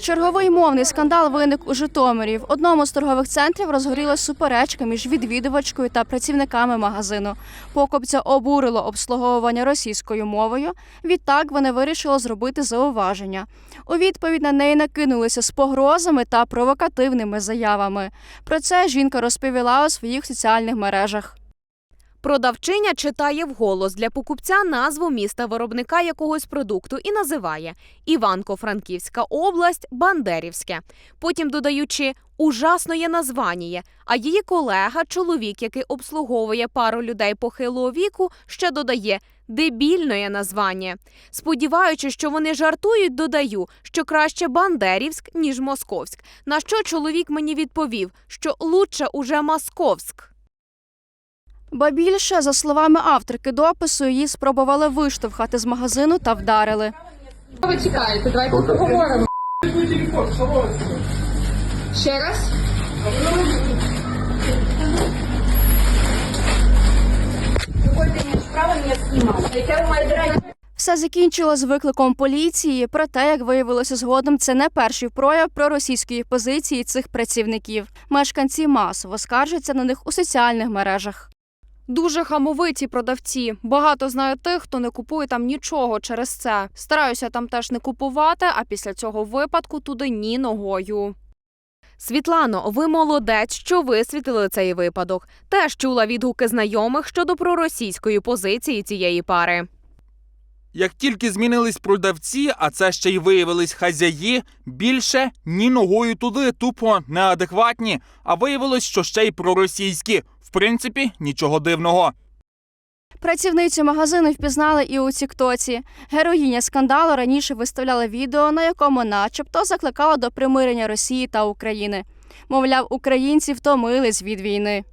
Черговий мовний скандал виник у Житомирі. В одному з торгових центрів розгорілась суперечка між відвідувачкою та працівниками магазину. Покупця обурило обслуговування російською мовою. Відтак вони вирішили зробити зауваження. У відповідь на неї накинулися з погрозами та провокативними заявами. Про це жінка розповіла у своїх соціальних мережах. Продавчиня читає вголос для покупця назву міста виробника якогось продукту і називає Іванко-Франківська область, Бандерівське. Потім додаючи ужасне названня. А її колега, чоловік, який обслуговує пару людей похилого віку, ще додає дебільне названня. Сподіваючись, що вони жартують, додаю, що краще Бандерівськ, ніж Московськ. На що чоловік мені відповів, що лучше уже Московськ. Ба більше, за словами авторки допису, її спробували виштовхати з магазину та вдарили. Що ви чекаєте? Давайте поговоримо. Ще раз. Все закінчило з викликом поліції. Проте, як виявилося згодом, це не перший прояв проросійської позиції цих працівників. Мешканці масово скаржаться на них у соціальних мережах. Дуже хамовиті продавці. Багато знаю тих, хто не купує там нічого через це. Стараюся там теж не купувати, а після цього випадку туди ні ногою. Світлано, ви молодець, що висвітлили цей випадок. Теж чула відгуки знайомих щодо проросійської позиції цієї пари. Як тільки змінились продавці, а це ще й виявились хазяї, більше ні ногою туди, тупо неадекватні, а виявилось, що ще й проросійські. В принципі, нічого дивного. Працівницю магазину впізнали і у Тіктоці. Героїня скандалу раніше виставляла відео, на якому, начебто, закликала до примирення Росії та України. Мовляв, українці втомились від війни.